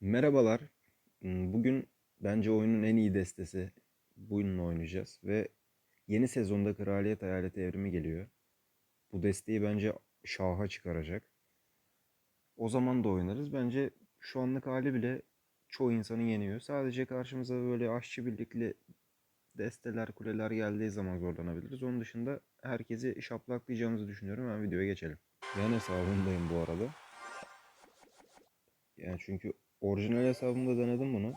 Merhabalar. Bugün bence oyunun en iyi destesi bununla oynayacağız ve yeni sezonda Kraliyet Hayalet Evrimi geliyor. Bu desteği bence şaha çıkaracak. O zaman da oynarız. Bence şu anlık hali bile çoğu insanı yeniyor. Sadece karşımıza böyle aşçı birlikli desteler, kuleler geldiği zaman zorlanabiliriz. Onun dışında herkesi şaplaklayacağımızı düşünüyorum. Hemen videoya geçelim. Yan hesabımdayım bu arada. Yani çünkü orijinal hesabımda denedim bunu.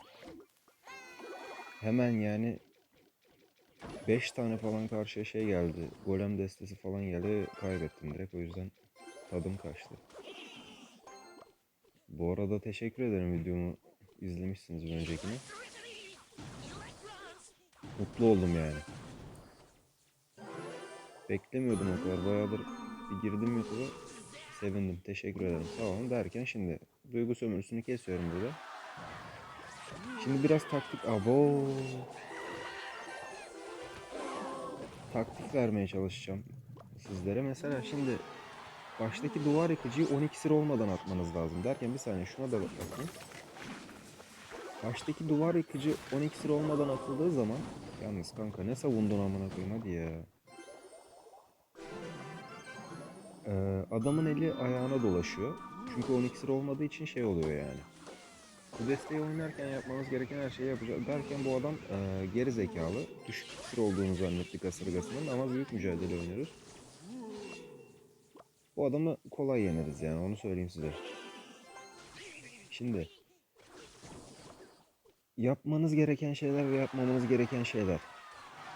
Hemen yani 5 tane falan karşıya şey geldi. Golem destesi falan geldi. Kaybettim direkt. O yüzden tadım kaçtı. Bu arada teşekkür ederim videomu izlemişsiniz bir öncekini. Mutlu oldum yani. Beklemiyordum o kadar. Bayağıdır bir girdim YouTube'a. Sevindim. Teşekkür ederim. Sağ olun derken şimdi duygu sömürüsünü kesiyorum burada. Şimdi biraz taktik... Abo. Taktik vermeye çalışacağım sizlere. Mesela şimdi baştaki duvar yıkıcıyı 12 sıra olmadan atmanız lazım derken bir saniye şuna da bakayım. Baştaki duvar yıkıcı 12 sıra olmadan atıldığı zaman yalnız kanka ne savundun amına koyayım hadi ya. Adamın eli ayağına dolaşıyor. Çünkü 12 sıra olmadığı için şey oluyor yani. Bu desteği oynarken yapmanız gereken her şeyi yapacak. Derken bu adam e, geri zekalı. Düşük sıra olduğunu zannetti kasırgasının ama büyük mücadele oynuyoruz. Bu adamı kolay yeneriz yani onu söyleyeyim size. Şimdi yapmanız gereken şeyler ve yapmamanız gereken şeyler.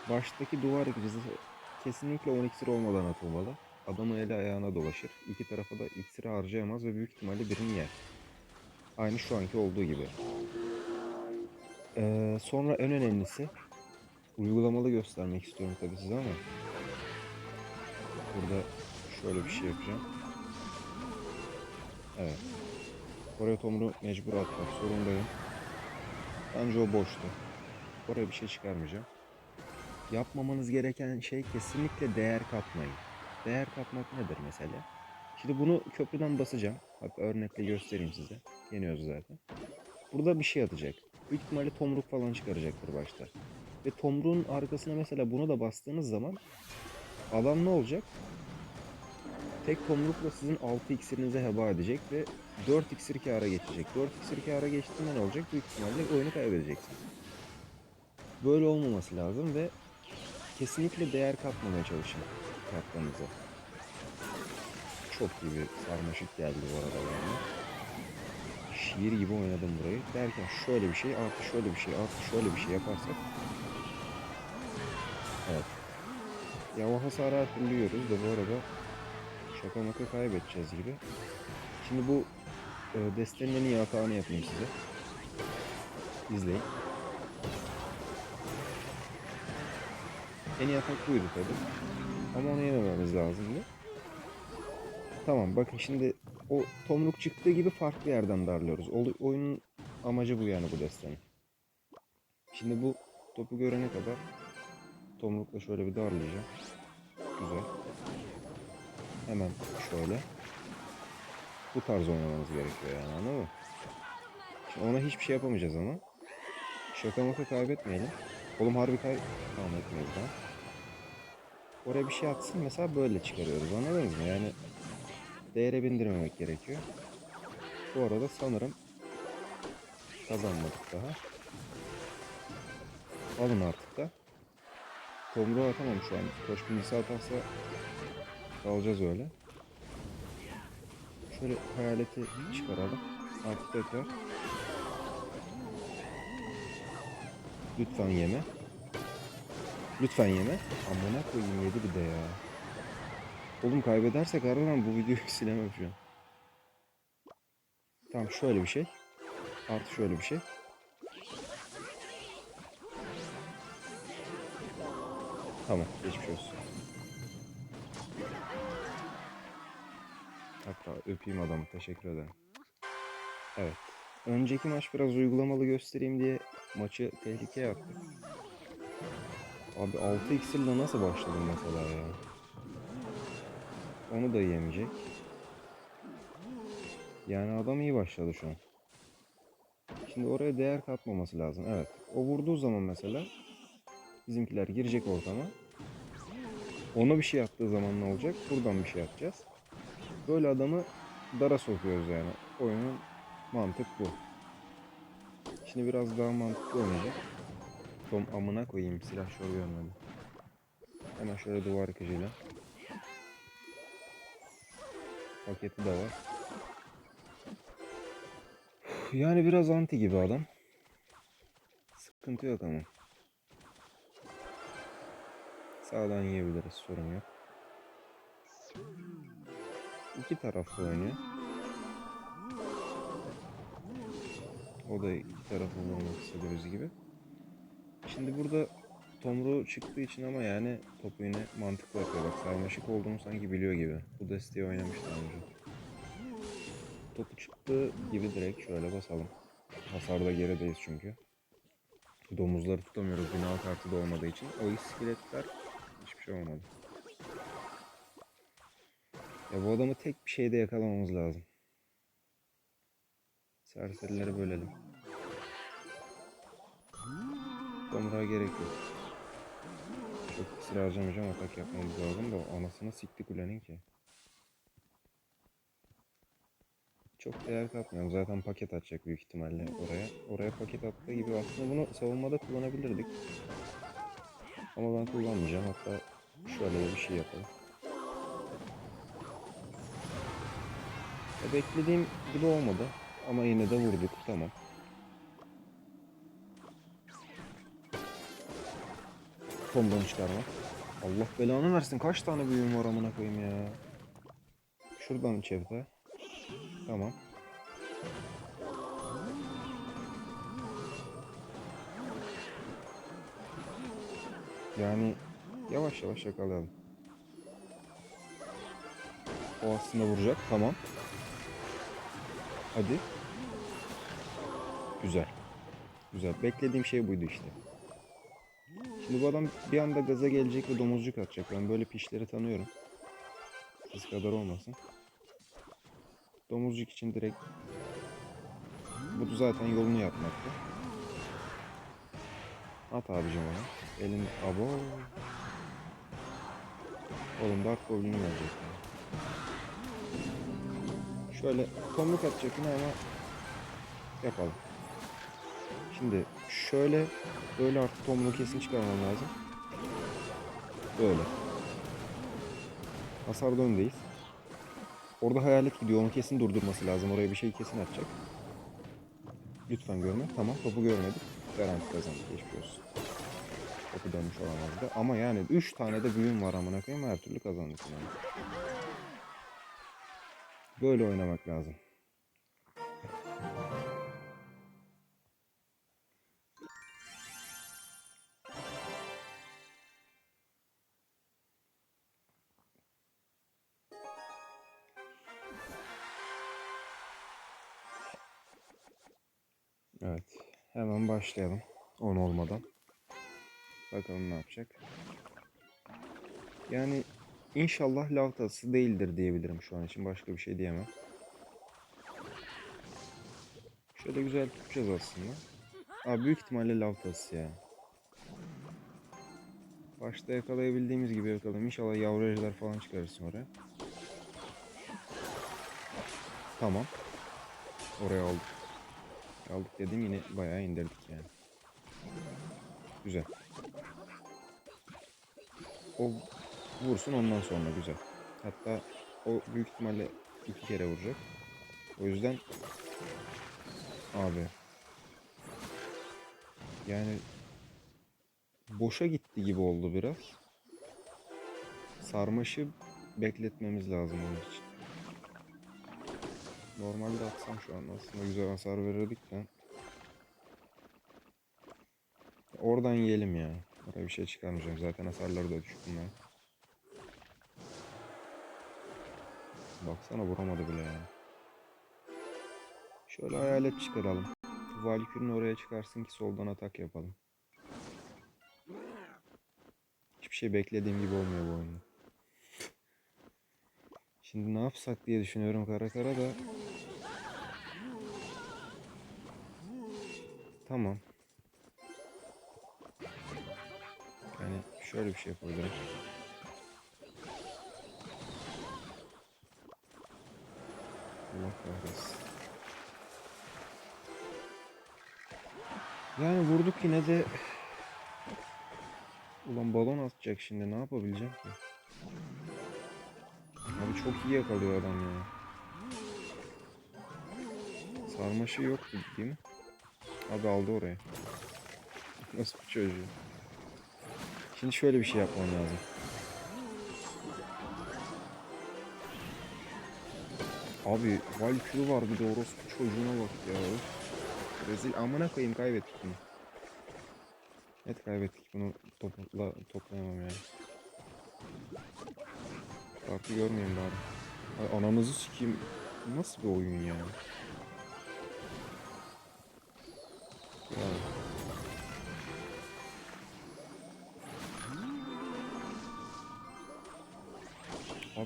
Baştaki duvar yıkıcısı kesinlikle 12 sıra olmadan atılmalı. Adamın eli ayağına dolaşır. İki tarafa da iksiri harcayamaz ve büyük ihtimalle birini yer. Aynı şu anki olduğu gibi. Ee, sonra en önemlisi uygulamalı göstermek istiyorum tabii size ama burada şöyle bir şey yapacağım. Evet. Oraya tomru mecbur atmak zorundayım. Bence o boştu. Oraya bir şey çıkarmayacağım. Yapmamanız gereken şey kesinlikle değer katmayın. Değer katmak nedir mesela? Şimdi bunu köprüden basacağım. Hatta örnekle göstereyim size. Yeniyoruz zaten. Burada bir şey atacak. Büyük ihtimalle tomruk falan çıkaracaktır başta. Ve tomruğun arkasına mesela bunu da bastığınız zaman alan ne olacak? Tek tomrukla sizin 6 iksirinizi heba edecek ve 4 iksir kâra geçecek. 4 iksir kâra geçtiğinde ne olacak? Büyük ihtimalle oyunu kaybedeceksiniz. Böyle olmaması lazım ve kesinlikle değer katmamaya çalışın kartlarınıza. Çok iyi bir sarmaşık geldi bu arada yani. Şiir gibi oynadım burayı. Derken şöyle bir şey, artı şöyle bir şey, artı şöyle bir şey yaparsak. Evet. Ya o hasarı yiyoruz da bu arada şaka maka kaybedeceğiz gibi. Şimdi bu e, destenin en iyi hatanı yapayım size. İzleyin. En iyi atak buydu tabi. Ama onu yemememiz lazımdı. Tamam bakın şimdi o tomruk çıktığı gibi farklı yerden darlıyoruz. O, oyunun amacı bu yani bu destenin. Şimdi bu topu görene kadar tomrukla şöyle bir darlayacağım. Güzel. Hemen şöyle. Bu tarz oynamanız gerekiyor yani anladın mı? Şimdi ona hiçbir şey yapamayacağız ama. Şaka maka kaybetmeyelim. Oğlum harbi kay... Tamam etmiyoruz daha. Oraya bir şey atsın mesela böyle çıkarıyoruz anladınız mı? Yani değere bindirmemek gerekiyor. Bu arada sanırım kazanmadık daha. Alın artık da. Tomruğu atamam şu an. Koş bilgisi atarsa kalacağız öyle. Şöyle hayaleti çıkaralım. Artık tekrar. Lütfen yeme. Lütfen yeme. Amına koyayım yedi bir de ya. Oğlum kaybedersek harbiden bu videoyu silemem şu an. Tamam şöyle bir şey. Artı şöyle bir şey. Tamam geçmiş olsun. Hatta öpeyim adamı teşekkür ederim. Evet. Önceki maç biraz uygulamalı göstereyim diye maçı tehlikeye attık. Abi 6 iksirle nasıl başladım mesela ya? Onu da yemeyecek. Yani adam iyi başladı şu an. Şimdi oraya değer katmaması lazım. Evet. O vurduğu zaman mesela bizimkiler girecek ortama. Ona bir şey yaptığı zaman ne olacak? Buradan bir şey yapacağız. Böyle adamı dara sokuyoruz yani. Oyunun mantık bu. Şimdi biraz daha mantıklı oynayacak. Tom amına koyayım silah şov görmedim. Hemen şöyle duvar yıkıcıyla. Paketi de var. Yani biraz anti gibi adam. Sıkıntı yok ama. Sağdan yiyebiliriz sorun yok. İki taraflı oynuyor. O da iki taraflı olmak istediğimiz gibi. Şimdi burada Tomru çıktığı için ama yani topu yine mantıklı atıyor. Bak sarmaşık olduğunu sanki biliyor gibi. Bu desteği oynamış önce. Topu çıktığı gibi direkt şöyle basalım. Hasarda gerideyiz çünkü. Domuzları tutamıyoruz bina kartı da olmadığı için. O iskeletler hiçbir şey olmadı. Ya bu adamı tek bir şeyde yakalamamız lazım. Serserileri bölelim. Tomruğa gerek yok. Çok sıra harcamayacağım atak yapmamız lazım da anasını sikti kulenin ki. Çok değer katmıyorum. Zaten paket atacak büyük ihtimalle oraya. Oraya paket attığı gibi aslında bunu savunmada kullanabilirdik. Ama ben kullanmayacağım. Hatta şöyle bir şey yapalım. Ya beklediğim gibi olmadı. Ama yine de vurduk. Tamam. Tomdan çıkarma. Allah belanı versin. Kaç tane büyüğüm var amına koyayım ya. Şuradan çevre. Tamam. Yani yavaş yavaş yakalayalım. O aslında vuracak. Tamam. Hadi. Güzel. Güzel. Beklediğim şey buydu işte. Şimdi bu adam bir anda gaza gelecek ve domuzcuk atacak. Ben böyle pişleri tanıyorum. Siz kadar olmasın. Domuzcuk için direkt bu da zaten yolunu yapmaktı. At abicim ona. Elin abo. Oğlum Dark Goblin'i verecek. Şöyle tomruk atacak yine ama yapalım. Şimdi şöyle böyle artık tomruğu kesin çıkarmam lazım. Böyle. Hasar öndeyiz. Orada hayalet gidiyor. Onu kesin durdurması lazım. Oraya bir şey kesin atacak. Lütfen görme. Tamam topu görmedik. Garanti kazandık. Geçmiş olsun. Topu dönmüş olamazdı. Ama yani 3 tane de büyüm var amına koyayım. Her türlü kazandık yani. Böyle oynamak lazım. Hemen başlayalım. 10 olmadan. Bakalım ne yapacak. Yani inşallah lavtası değildir diyebilirim şu an için. Başka bir şey diyemem. Şöyle güzel tutacağız aslında. Abi büyük ihtimalle lavtası ya. Başta yakalayabildiğimiz gibi yakalayalım. İnşallah yavru ejder falan çıkarırsın oraya. Tamam. Oraya aldık. Aldık dedim yine bayağı indirdik yani. Güzel. O vursun ondan sonra güzel. Hatta o büyük ihtimalle iki kere vuracak. O yüzden abi yani boşa gitti gibi oldu biraz. Sarmaşı bekletmemiz lazım onun için. Normalde atsam şu an aslında güzel hasar verirdik de. Oradan yiyelim ya. Oraya bir şey çıkarmayacağım. Zaten hasarları da düşük bunlar. Baksana vuramadı bile yani. Şöyle hayalet çıkaralım. Valkyrie'nin oraya çıkarsın ki soldan atak yapalım. Hiçbir şey beklediğim gibi olmuyor bu oyunda. Şimdi ne yapsak diye düşünüyorum kara kara da. Tamam. Yani şöyle bir şey yapabilirim. Allah kahretsin. Yani vurduk yine de Ulan balon atacak şimdi ne yapabileceğim ki? Abi çok iyi yakalıyor adam ya. Sarmaşı yoktu değil mi? Abi aldı oraya. Nasıl bir çocuğu? Şimdi şöyle bir şey yapmam lazım. Abi Valkyrie var bir de orospu çocuğuna bak ya. Rezil amına koyayım kaybettik bunu. Evet kaybettik bunu topla toplayamam yani. Farkı görmeyeyim bari. Ay, ananızı sikeyim. Nasıl bir oyun ya? Ya.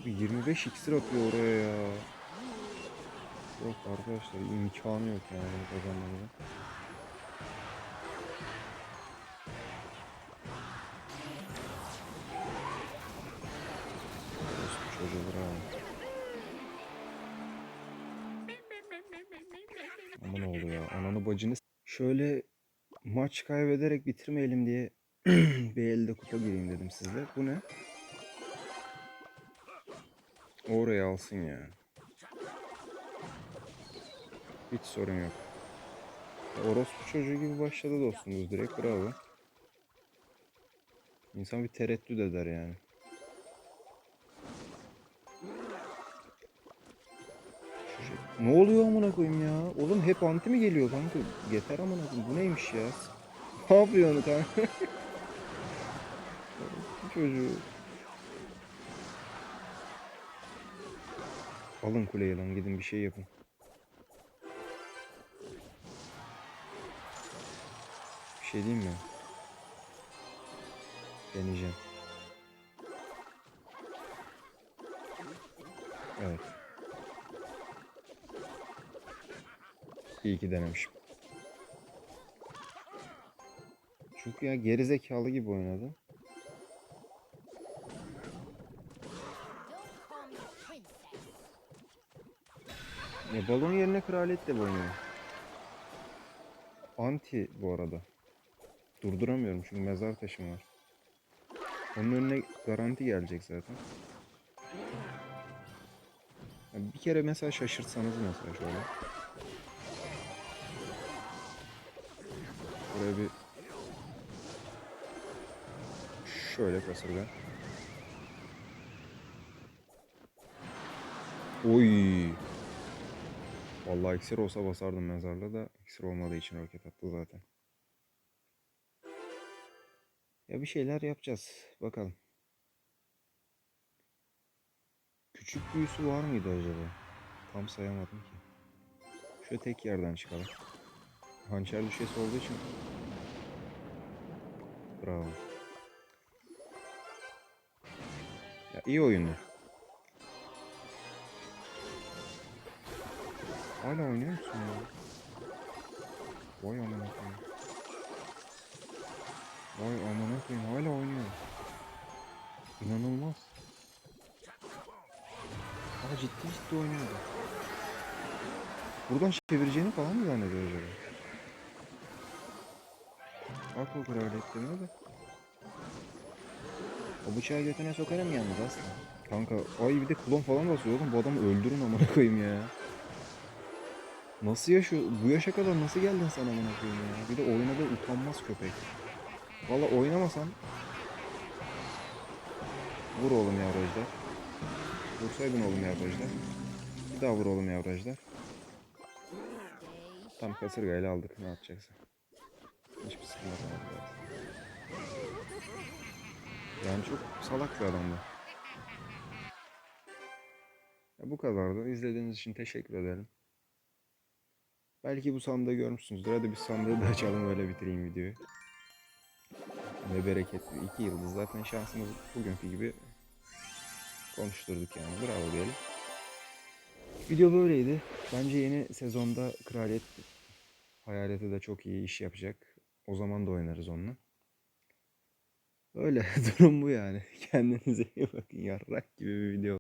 Abi 25 iksir atıyor oraya ya. Yok arkadaşlar imkanı yok yani bunu kazanmanın. Orospu çocuğu bravo. Ama ne oldu ya? Ananı bacını Şöyle maç kaybederek bitirmeyelim diye bir elde kupa gireyim dedim sizle. Bu ne? Oraya alsın ya. Hiç sorun yok. Ya Orospu çocuğu gibi başladı dostumuz direkt bravo. İnsan bir tereddüt eder yani. Şu Ne oluyor amına koyayım ya? Oğlum hep anti mi geliyor kanka? Yeter amına koyayım. Bu neymiş ya? Ne yapıyorsun kanka? Çocuğu. Alın kuleyi lan gidin bir şey yapın. Bir şey diyeyim mi? Deneyeceğim. Evet. İyi ki denemişim. Çünkü ya gerizekalı gibi oynadı. Ya balon yerine kraliyet de oynuyor. Anti bu arada. Durduramıyorum çünkü mezar taşım var. Onun önüne garanti gelecek zaten. Ya bir kere mesela şaşırtsanız mesela şöyle. Buraya bir şöyle kasırga. Oy. Vallahi iksir olsa basardım mezarla da iksir olmadığı için roket attı zaten. Ya bir şeyler yapacağız. Bakalım. Küçük büyüsü var mıydı acaba? Tam sayamadım ki. Şöyle tek yerden çıkalım. Hançer düşesi olduğu için. Bravo. Ya iyi oyundu. Hala oynuyor musun ya? Vay amına koyayım. Vay amına koyayım hala oynuyor. İnanılmaz. Aa ciddi ciddi oynuyordu. Buradan çevireceğini falan mı zannediyor acaba? Bak o kraliyetlerine de. O bıçağı götüne sokarım yalnız aslında. Kanka ay bir de klon falan basıyor oğlum bu adamı öldürün amına koyayım ya. Nasıl yaşıyor? Bu yaşa kadar nasıl geldin sen amına koyayım ya? Bir de oyuna da utanmaz köpek. Valla oynamasan Vur oğlum yavru ejder. Vursaydın oğlum yavru ejder. Bir daha vur oğlum. Stay Tam kasırgayla aldık ne yapacaksın. Hiçbir sıkıntı yok. Yani çok salak bir adamdı. Ya bu kadardı. İzlediğiniz için teşekkür ederim. Belki bu sandığı görmüşsünüzdür. Hadi bir sandığı da açalım öyle bitireyim videoyu. Ne bereketli. iki yıldız zaten şansımız bugünkü gibi konuşturduk yani. Bravo diyelim. Video böyleydi. Bence yeni sezonda Kraliyet Hayalete de çok iyi iş yapacak. O zaman da oynarız onunla. Öyle durum bu yani. Kendinize iyi bakın. Yarrak gibi bir video.